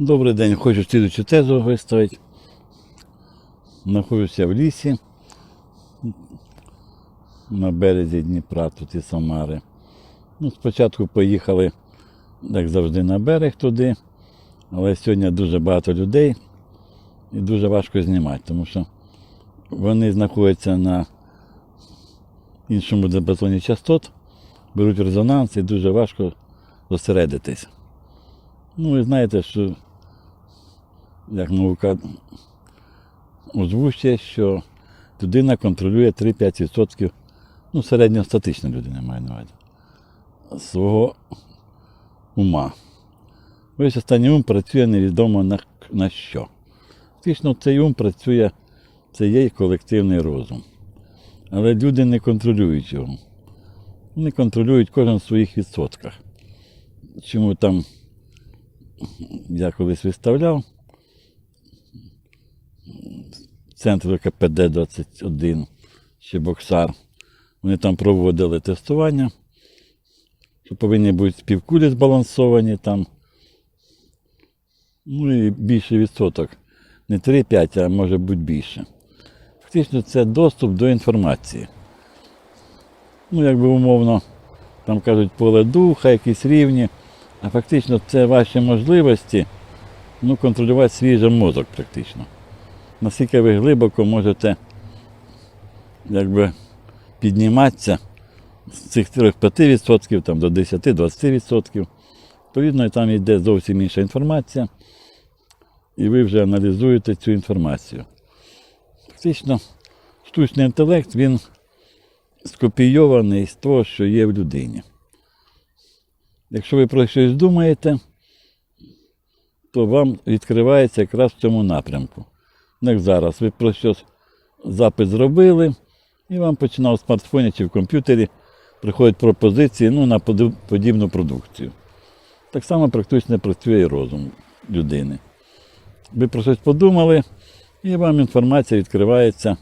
Добрий день, хочу слідучу тезу виставити. Знаходжуся в лісі на березі Дніпра, тут і Самари. Ну, спочатку поїхали, як завжди, на берег туди, але сьогодні дуже багато людей і дуже важко знімати, тому що вони знаходяться на іншому діапазоні частот, беруть резонанс і дуже важко зосередитись. Ну, ви знаєте, що як наука озвучує, що людина контролює 3-5%, ну, середньостатична людина має на увазі, свого ума. Ось останній ум працює невідомо на, на що. Фактично, цей ум працює, це є колективний розум. Але люди не контролюють його. Вони контролюють кожен в своїх відсотках. Чому там я колись виставляв центру КПД-21 ще Боксар. Вони там проводили тестування, що повинні бути співкулі збалансовані там. Ну і більший відсоток. Не 3-5, а може бути більше. Фактично це доступ до інформації. Ну, якби умовно, там кажуть, поле духа, якісь рівні. А фактично це ваші можливості ну, контролювати свій мозок практично. Наскільки ви глибоко можете якби, підніматися з цих 3-5% там, до 10-20%. Відповідно, там йде зовсім інша інформація, і ви вже аналізуєте цю інформацію. Фактично, штучний інтелект він скопійований з того, що є в людині. Якщо ви про щось думаєте, то вам відкривається якраз в цьому напрямку. Як зараз, ви про щось запит зробили, і вам починав в смартфоні чи в комп'ютері приходять пропозиції ну, на подібну продукцію. Так само практично працює і розум людини. Ви про щось подумали, і вам інформація відкривається,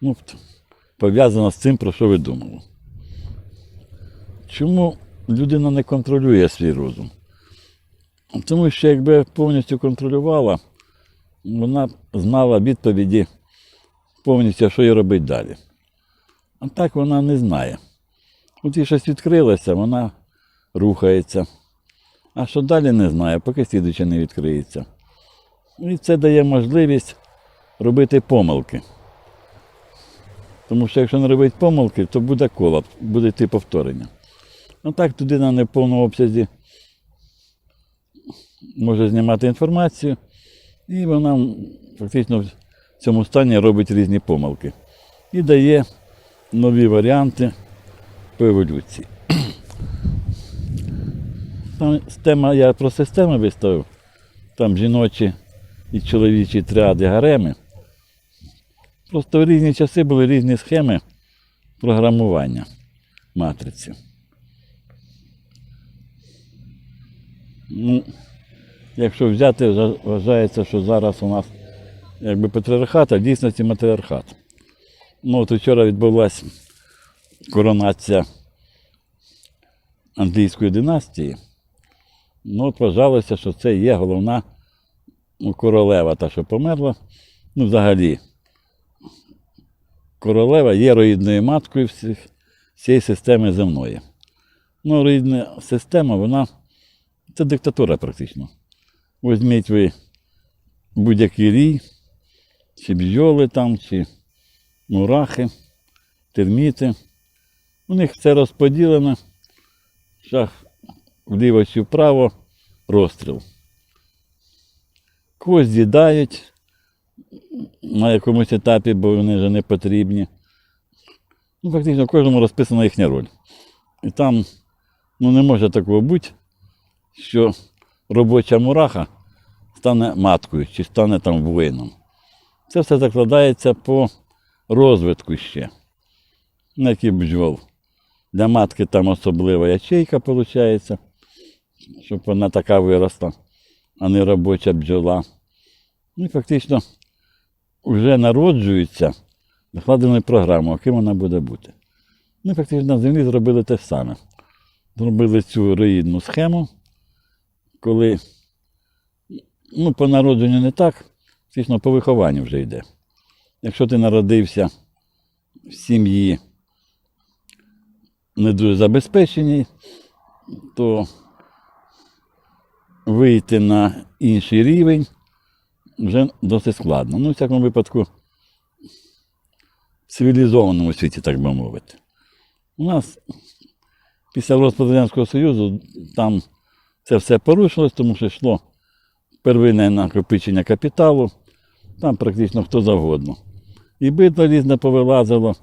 ну, пов'язана з цим, про що ви думали. Чому людина не контролює свій розум? Тому що якби повністю контролювала, вона знала відповіді повністю, що їй робити далі. А так вона не знає. От їй щось відкрилося, вона рухається. А що далі не знає, поки слідуюче не відкриється. І це дає можливість робити помилки. Тому що якщо не робити помилки, то буде колапс, буде йти повторення. Ну так людина не в повному обсязі може знімати інформацію, і вона фактично в цьому стані робить різні помилки. І дає нові варіанти по еволюції. Там тема, я про системи виставив, там жіночі і чоловічі тріади гареми. Просто в різні часи були різні схеми програмування матриці. Ну, якщо взяти, вважається, що зараз у нас якби патріархат, а в дійсності матріархат. Ну, от вчора відбулася коронація англійської династії. Ну, от вважалося, що це є головна королева, та, що померла. Ну, взагалі, королева є роїдною маткою всіх, всієї системи земної. Ну, роїдна система, вона це диктатура практично. Візьміть ви будь-який рій, чи бджоли там, чи мурахи, терміти. У них все розподілено. Шах вліво чи вправо, розстріл. Когось з'їдають на якомусь етапі, бо вони вже не потрібні. Ну, фактично, кожному розписана їхня роль. І там ну, не може такого бути, що робоча мураха стане маткою чи стане там воїном. Це все закладається по розвитку ще. На які бджол. Для матки там особлива ячейка виходить, щоб вона така виросла, а не робоча бджола. Ну і фактично вже народжується закладеною програмою, яким вона буде бути. Ну, фактично на землі зробили те саме. Зробили цю роїдну схему, коли Ну, по народженню не так, звісно, по вихованню вже йде. Якщо ти народився в сім'ї не дуже забезпеченій, то вийти на інший рівень вже досить складно. Ну, в всякому випадку, в цивілізованому світі, так би мовити. У нас після розпаду Радянського Союзу там це все порушилось, тому що йшло первинне накопичення капіталу, там практично хто завгодно. І бидло різне повилазило,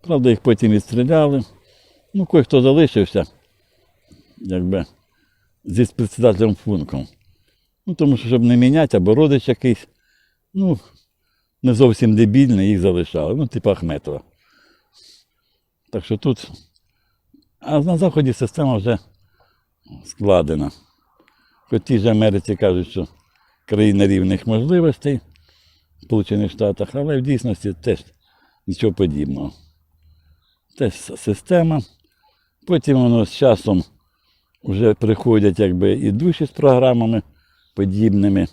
правда, їх потім відстріляли. Ну, кой-хто залишився, якби зі председателем функом. Ну, тому що, щоб не міняти, або родич якийсь, ну, не зовсім дебільний, їх залишали. Ну, типу Ахметова. Так що тут. А на Заході система вже складена. Ті ж Америці кажуть, що країна рівних можливостей в Сполучених Штатах, але в дійсності теж нічого подібного. Теж система. Потім воно з часом вже приходять якби і душі з програмами подібними,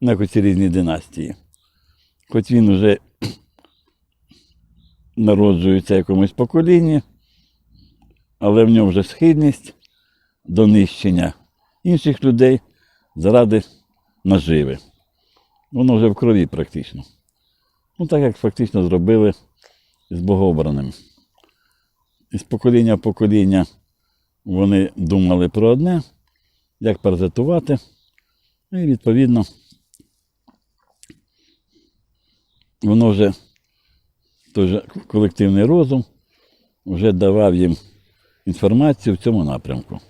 як оці різні династії. Хоч він вже народжується в якомусь поколінні, але в ньому вже схильність до нищення інших людей заради наживи. Воно вже в крові практично. Ну, так як фактично зробили з богообраним. Із покоління в покоління вони думали про одне, як паразитувати. Ну, І відповідно воно вже той же колективний розум вже давав їм інформацію в цьому напрямку.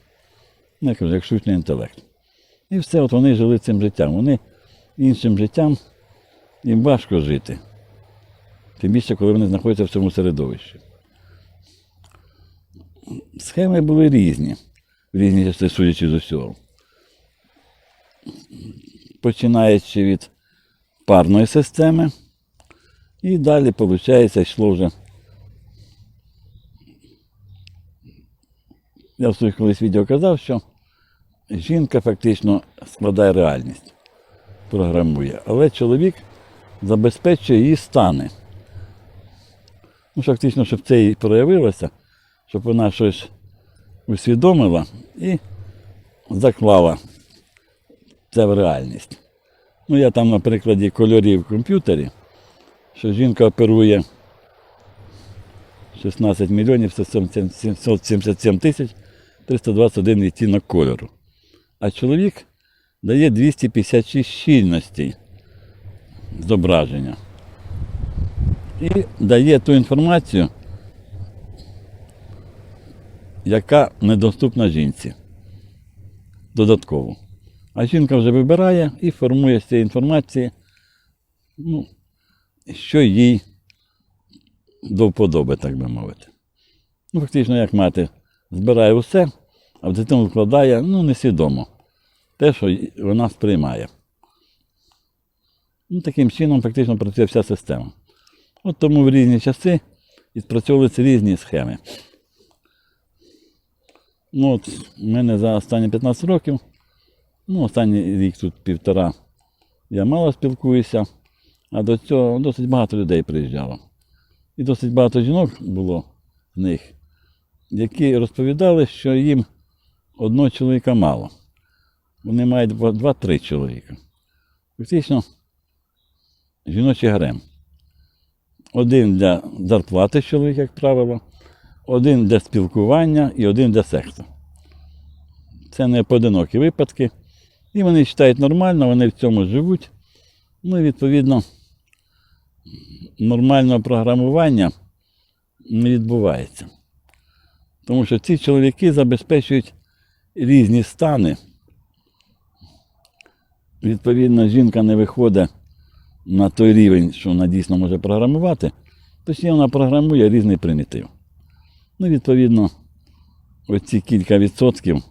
Кажу, як штучний інтелект. І все, от вони жили цим життям. Вони іншим життям їм важко жити. Тим більше, коли вони знаходяться в цьому середовищі. Схеми були різні, різні часи, судячи з усього. Починаючи від парної системи, і далі, виходить, йшло вже. Я в своїх колись відео казав, що жінка фактично складає реальність, програмує, але чоловік забезпечує її стани. Ну, фактично, щоб це і проявилося, щоб вона щось усвідомила і заклала це в реальність. Ну, я там на прикладі кольорів в комп'ютері, що жінка оперує 16 мільйонів 777 тисяч 321 відтінок кольору. А чоловік дає 256 щільностей зображення. І дає ту інформацію, яка недоступна жінці. Додатково. А жінка вже вибирає і формує з цієї інформації, ну, що їй до вподоби, так би мовити. Ну, фактично, як мати збирає усе, а в дитину вкладає ну, несвідомо те, що вона сприймає. Ну, таким чином фактично працює вся система. От тому в різні часи і спрацьовуються різні схеми. Ну, от, у мене за останні 15 років, ну, останній рік тут півтора, я мало спілкуюся, а до цього досить багато людей приїжджало. І досить багато жінок було з них, які розповідали, що їм одного чоловіка мало. Вони мають два- два-три чоловіка. Фактично, жіночий гарем. Один для зарплати чоловік, як правило, один для спілкування і один для сексу. Це не поодинокі випадки. І вони вважають нормально, вони в цьому живуть. Ну і відповідно нормального програмування не відбувається. Тому що ці чоловіки забезпечують різні стани. Відповідно, жінка не виходить на той рівень, що вона дійсно може програмувати, точніше вона програмує різний примітив. Ну, відповідно, оці кілька відсотків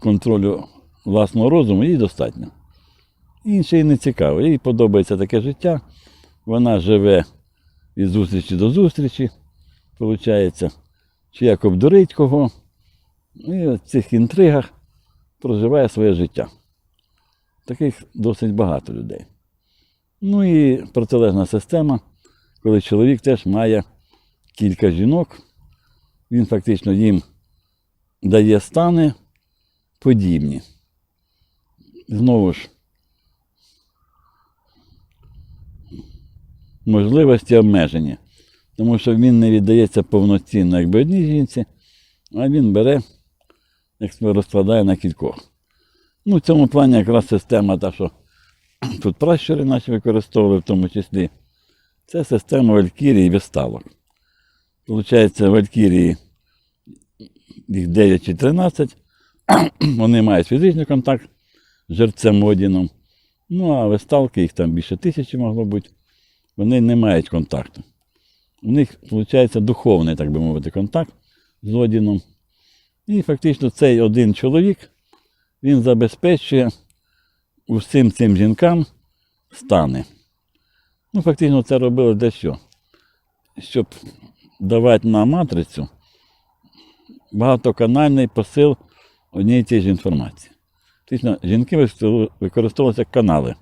контролю власного розуму їй достатньо. Інше їй не цікаво. Їй подобається таке життя. Вона живе від зустрічі до зустрічі, виходить, чи як обдурить кого. І в цих інтригах проживає своє життя. Таких досить багато людей. Ну і протилежна система, коли чоловік теж має кілька жінок, він фактично їм дає стани подібні. Знову ж, можливості обмежені, тому що він не віддається повноцінно якби одній жінці, а він бере, як себе розкладає на кількох. Ну, в цьому плані якраз система та, що тут пращури наші використовували в тому числі. Це система Валькірії і весталок. Получається, Валькірії їх 9 чи 13, вони мають фізичний контакт з жерцем Одіном. Ну, а весталки, їх там більше тисячі могло бути, вони не мають контакту. У них, виходить, духовний, так би мовити, контакт з Одіном. І фактично цей один чоловік він забезпечує усім цим жінкам стани. Ну, фактично, це робили для що? Щоб давати на матрицю багатоканальний посил однієї тієї ж інформації. Фактично, жінки використовувалися канали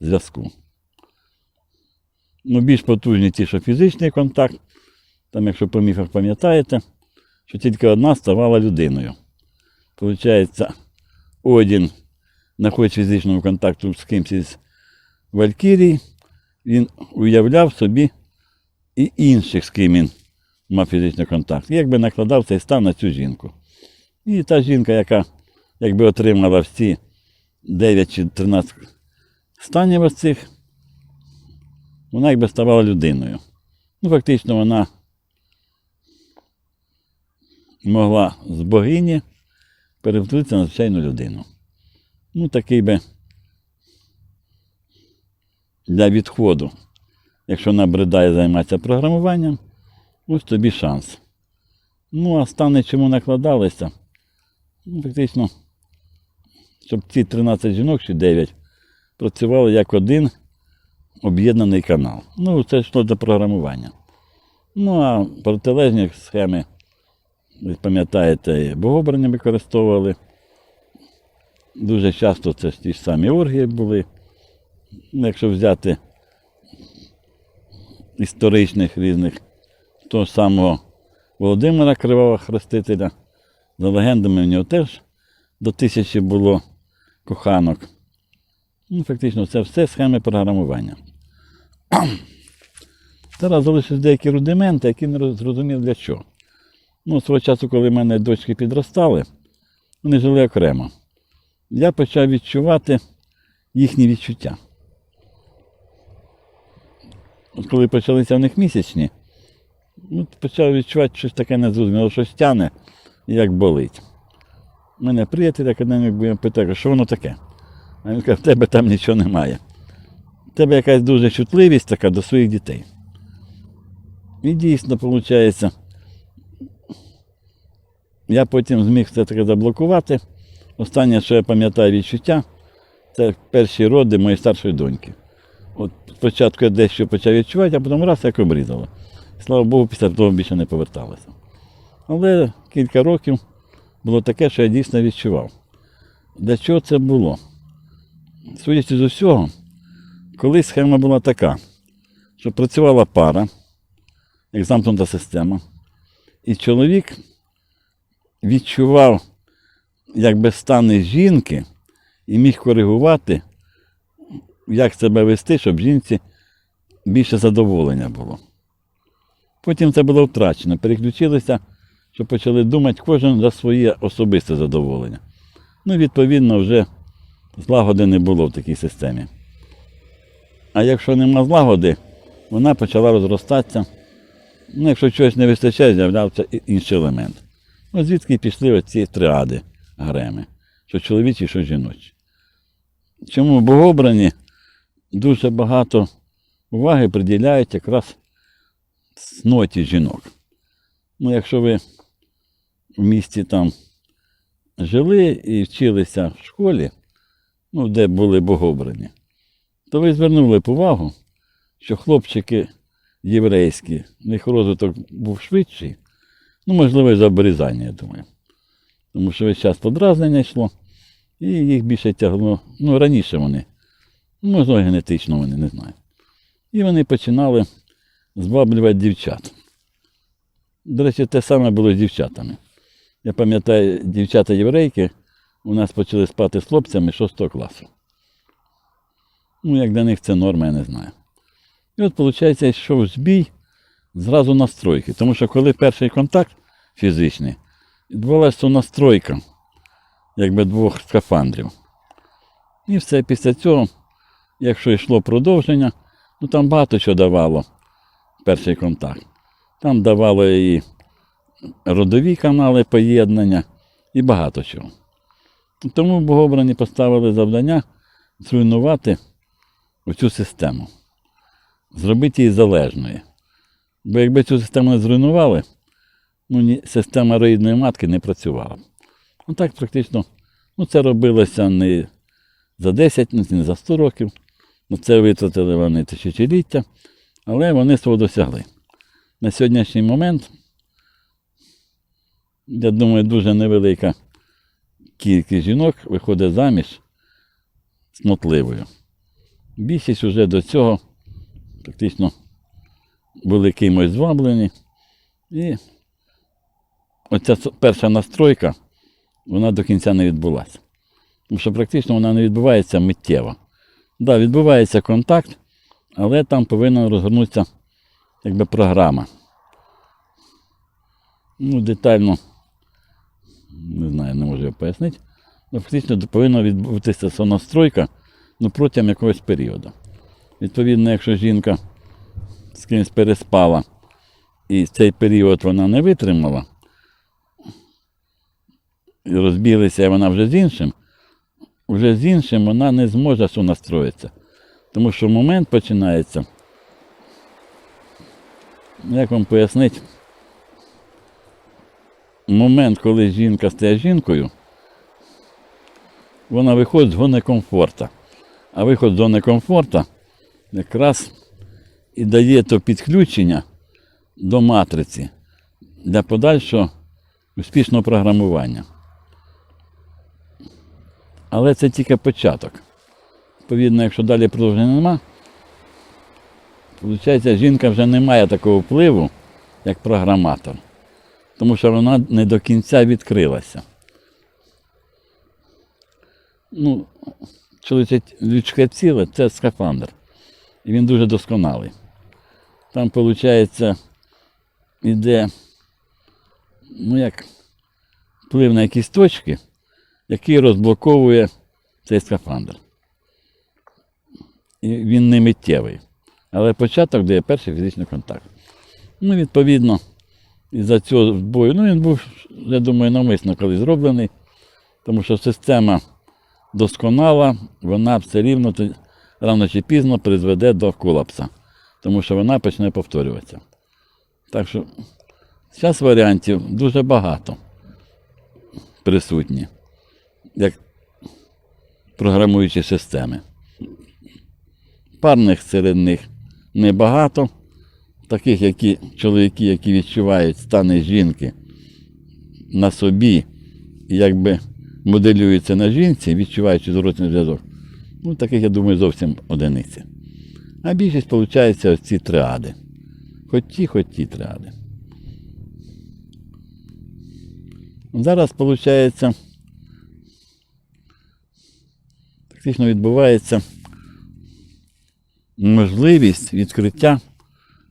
зв'язку. Ну, більш потужні ті, що фізичний контакт, там, якщо по міфах пам'ятаєте, що тільки одна ставала людиною. Получається, Одін знаходить фізичного контакту з кимось із Валькірій, він уявляв собі і інших, з ким він мав фізичний контакт. І якби накладав цей стан на цю жінку. І та жінка, яка якби отримала всі 9 чи 13 станів ось цих, вона якби ставала людиною. Ну, фактично, вона могла з богині перевтулитися на звичайну людину. Ну, такий би для відходу, якщо набридає займатися програмуванням, ось тобі шанс. Ну, а стани чому накладалися? Ну, фактично, щоб ці 13 жінок чи 9 працювали як один об'єднаний канал. Ну, це йшло до програмування. Ну, а протилежні схеми, ви пам'ятаєте, богобрані використовували. Дуже часто це ті ж самі оргії були. Ну, Якщо взяти історичних різних, того самого Володимира Кривого Хрестителя, за легендами в нього теж до тисячі було коханок. Ну, Фактично, це все схеми програмування. Зараз залишились деякі рудименти, які не зрозумів для чого. Ну, свого часу, коли в мене дочки підростали, вони жили окремо. Я почав відчувати їхні відчуття. От коли почалися в них місячні, ну, почав відчувати щось таке незрозуміло, щось тяне і як болить. У мене приятель академік питає, що воно таке? А він каже, в тебе там нічого немає. В тебе якась дуже чутливість така до своїх дітей. І дійсно, виходить, я потім зміг це таке заблокувати. Останнє, що я пам'ятаю відчуття, це перші роди моєї старшої доньки. От спочатку я дещо почав відчувати, а потім раз як обрізало. Слава Богу, після того більше не поверталося. Але кілька років було таке, що я дійсно відчував. Для чого це було? Судячи з усього, колись схема була така, що працювала пара, як замкнута система, і чоловік відчував якби стани жінки і міг коригувати, як себе вести, щоб жінці більше задоволення було. Потім це було втрачено. Переключилися, що почали думати кожен за своє особисте задоволення. Ну, відповідно, вже злагоди не було в такій системі. А якщо нема злагоди, вона почала розростатися. Ну, якщо чогось не вистачає, з'являвся інший елемент. Ось звідки пішли оці триади греми, що чоловічі, що жіночі. Чому богобрані дуже багато уваги приділяють якраз цноті жінок. Ну, якщо ви в місті там жили і вчилися в школі, ну, де були богобрані, то ви звернули б увагу, що хлопчики єврейські, в них розвиток був швидший, ну, можливо, за обрізання, я думаю. Тому що весь час подразнення йшло. І їх більше тягло, ну раніше вони, можливо, генетично вони, не знаю. І вони починали зваблювати дівчат. До речі, те саме було з дівчатами. Я пам'ятаю, дівчата-єврейки у нас почали спати з хлопцями 6 класу. Ну, як для них це норма, я не знаю. І от, виходить, йшов збій зразу настройки. Тому що коли перший контакт фізичний, відбувалася настройка якби двох скафандрів. І все після цього, якщо йшло продовження, ну там багато що давало перший контакт. Там давало і родові канали поєднання, і багато чого. Тому богобрані поставили завдання зруйнувати цю систему, зробити її залежною. Бо якби цю систему не зруйнували, ну, ні, система роїдної матки не працювала. Ну так практично, ну це робилося не за 10, не за 100 років. Ну, це витратили вони тисячоліття, але вони свого досягли. На сьогоднішній момент, я думаю, дуже невелика кількість жінок виходить заміж снотливою. Більшість вже до цього практично були кимось зваблені. І оця перша настройка, вона до кінця не відбулася. Тому що практично вона не відбувається миттєво. Так, да, відбувається контакт, але там повинна розгорнутися якби програма. Ну, детально, не знаю, не можу пояснити. Ну, фактично повинна відбутися сонастройка ну, протягом якогось періоду. Відповідно, якщо жінка з кимось переспала і цей період вона не витримала, і розбіглися, і вона вже з іншим, вже з іншим вона не зможе сонастроїтися. Тому що момент починається. Як вам пояснити? Момент, коли жінка стає жінкою, вона виходить з зони комфорту. А виход з зони комфорту якраз і дає то підключення до матриці для подальшого успішного програмування. Але це тільки початок. Відповідно, якщо далі продовження нема, виходить, жінка вже не має такого впливу, як програматор. Тому що вона не до кінця відкрилася. Ну, людське ціле це скафандр. І він дуже досконалий. Там, виходить, іде, ну як, вплив на якісь точки, який розблоковує цей скафандр. І він не миттєвий. Але початок дає перший фізичний контакт. Ну, відповідно, із-за цього бою, ну він був, я думаю, навмисно коли зроблений, тому що система досконала, вона все рівно рано чи пізно призведе до колапса, тому що вона почне повторюватися. Так що зараз варіантів дуже багато присутні, як програмуючі системи. Парних серед них небагато, таких, які чоловіки, які відчувають стани жінки на собі, і якби моделюються на жінці, відчуваючи зворотний зв'язок. Ну, таких, я думаю, зовсім одиниці. А більшість, виходить, ось ці триади. Хоч ті, хоч ті триади. Зараз, виходить, фактично відбувається можливість відкриття,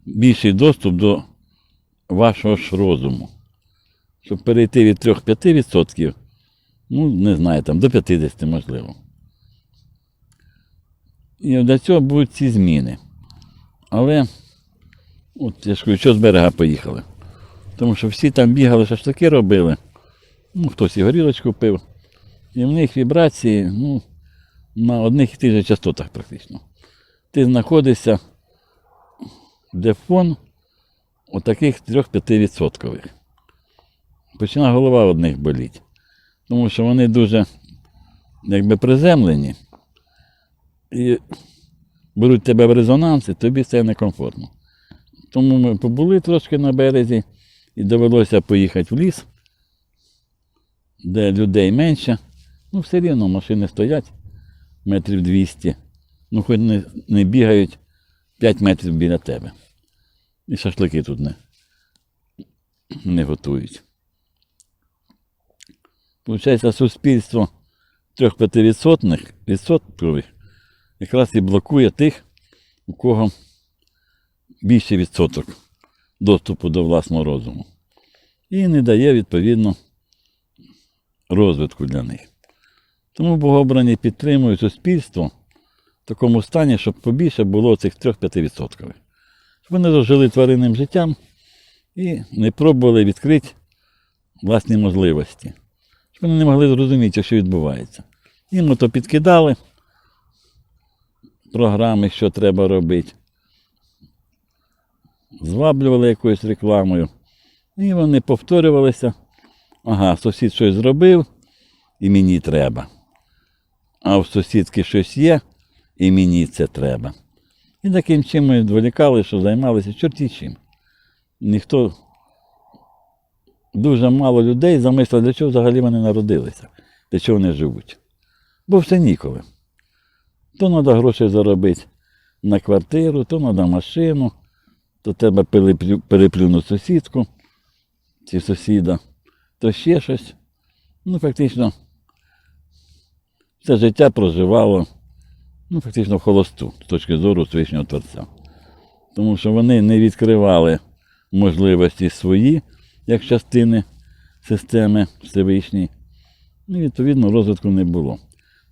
більший доступ до вашого ж розуму. Щоб перейти від 3-5%, ну, не знаю, там, до 50 можливо. І для цього будуть ці зміни. Але, от я ж кажу, що з берега поїхали. Тому що всі там бігали, шашлики робили. Ну, хтось і горілочку пив. І в них вібрації, ну, на одних і тих же частотах практично. Ти знаходишся, де фон отаких 3-5%. Починає голова одних боліть. Тому що вони дуже якби приземлені і беруть тебе в резонанс, і тобі це некомфортно. Тому ми побули трошки на березі і довелося поїхати в ліс, де людей менше. Ну, все рівно машини стоять метрів 200. Ну, хоч не, не бігають 5 метрів біля тебе. І шашлики тут не, не готують. Получається, суспільство 3-5% відсоткових якраз і блокує тих, у кого більший відсоток доступу до власного розуму. І не дає, відповідно, розвитку для них. Тому богообрані підтримують суспільство такому стані, щоб побільше було цих 3-5%. Щоб вони дожили тваринним життям і не пробували відкрити власні можливості. Щоб вони не могли зрозуміти, що відбувається. Їм ото підкидали програми, що треба робити. Зваблювали якоюсь рекламою. І вони повторювалися. Ага, сусід щось зробив, і мені треба. А в сусідки щось є, і мені це треба. І таким чином ми відволікали, що займалися чорті чим. Ніхто, дуже мало людей замислив, для чого взагалі вони народилися, для чого вони живуть. Бо все ніколи. То треба гроші заробити на квартиру, то треба машину, то треба переплюнути сусідку чи сусіда, то ще щось. Ну, фактично, все життя проживало, ну, фактично, холосту з точки зору Всевишнього Творця. Тому що вони не відкривали можливості свої, як частини системи Всевишній, і відповідно розвитку не було.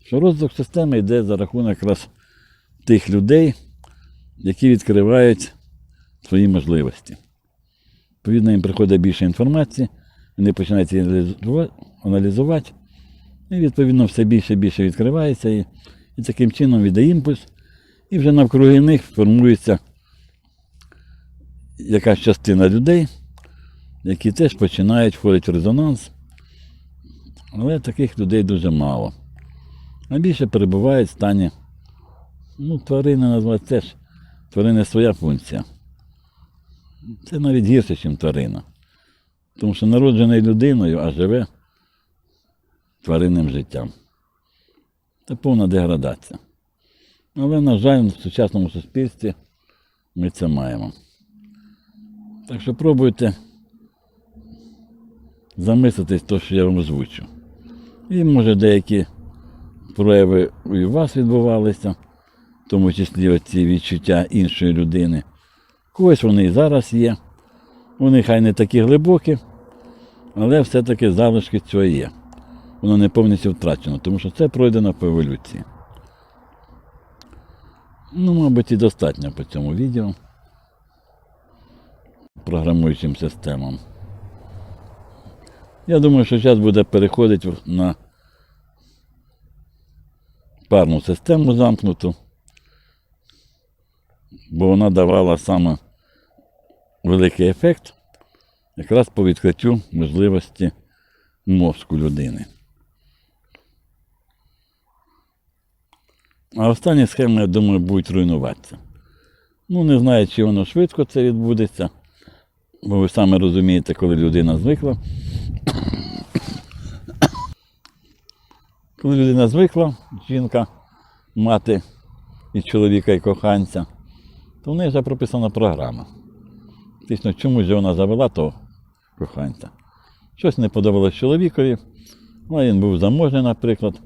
Що розвиток системи йде за рахунок якраз тих людей, які відкривають свої можливості. Відповідно, їм приходить більше інформації, вони починають її аналізувати, і відповідно все більше і більше відкривається, і таким чином віддає імпульс, і вже навкруги них формується якась частина людей, які теж починають входити в резонанс. Але таких людей дуже мало. А більше перебувають в стані, ну, тварини назвати теж. Тварини своя функція. Це навіть гірше, ніж тварина. Тому що народжений людиною, а живе тваринним життям. Це повна деградація. Але, на жаль, в сучасному суспільстві ми це маємо. Так що пробуйте замислитись те, що я вам озвучу. І може деякі прояви і у вас відбувалися, в тому числі оці відчуття іншої людини. Когось вони і зараз є. Вони хай не такі глибокі, але все-таки залишки цього є. Воно не повністю втрачено, тому що це пройдено по еволюції. Ну, мабуть, і достатньо по цьому відео програмуючим системам. Я думаю, що зараз буде переходити на парну систему замкнуту, бо вона давала саме великий ефект якраз по відкриттю можливості мозку людини. А останні схеми, я думаю, будуть руйнуватися. Ну, не знаю, чи воно швидко це відбудеться, бо ви самі розумієте, коли людина звикла. Коли людина звикла, жінка, мати і чоловіка, і коханця, то в неї вже прописана програма. Фактично, чому ж вона завела того коханця? Щось не подобалось чоловікові, ну, а він був заможний, наприклад,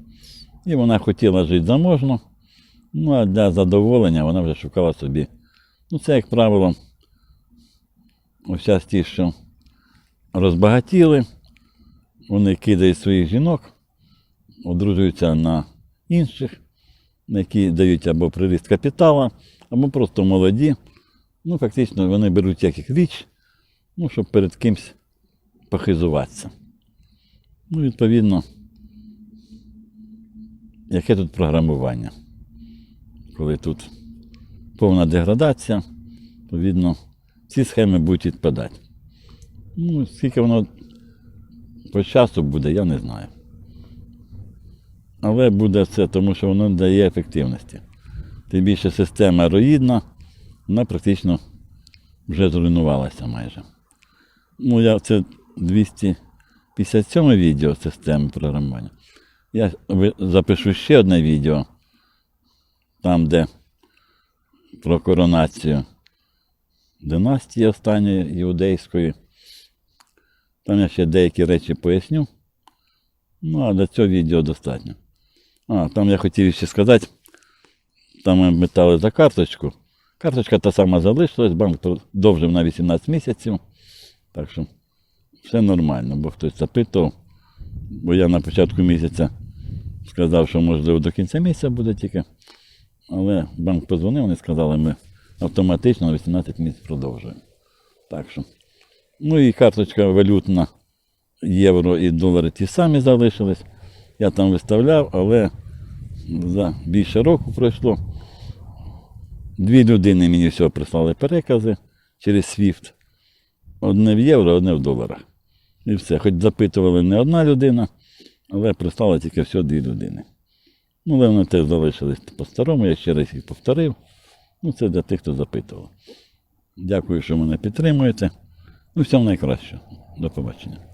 і вона хотіла жити заможно, ну а для задоволення вона вже шукала собі. Ну, це, як правило, ось ті, що розбагатіли, вони кидають своїх жінок, одружуються на інших, які дають або приріст капітала, або просто молоді. Ну, фактично, вони беруть як їх річ, ну, щоб перед кимсь похизуватися. Ну, відповідно, яке тут програмування? Коли тут повна деградація, відповідно, ці схеми будуть відпадати. Ну, скільки воно по часу буде, я не знаю. Але буде це, тому що воно дає ефективності. Тим більше система роїдна, вона практично вже зруйнувалася майже. Ну, я це 257 відео системи програмування. Я запишу ще одне відео, там, де про коронацію династії останньої іудейської. Там я ще деякі речі поясню. Ну, а для цього відео достатньо. А, там я хотів ще сказати, там ми метали за карточку. Карточка та сама залишилась, банк продовжив на 18 місяців. Так що все нормально, бо хтось запитував. Бо я на початку місяця сказав, що можливо до кінця місяця буде тільки. Але банк позвонив, вони сказали, ми автоматично на 18 місяців продовжуємо. Так що. Ну і карточка валютна, євро і долари ті самі залишились. Я там виставляв, але за більше року пройшло. Дві людини мені всього прислали перекази через SWIFT. Одне в євро, одне в доларах. І все. Хоч запитували не одна людина, але прислали тільки всього дві людини. Ну, але вони теж залишились по-старому, я ще раз їх повторив. Ну, це для тих, хто запитував. Дякую, що мене підтримуєте. Ну, всього найкращого. До побачення.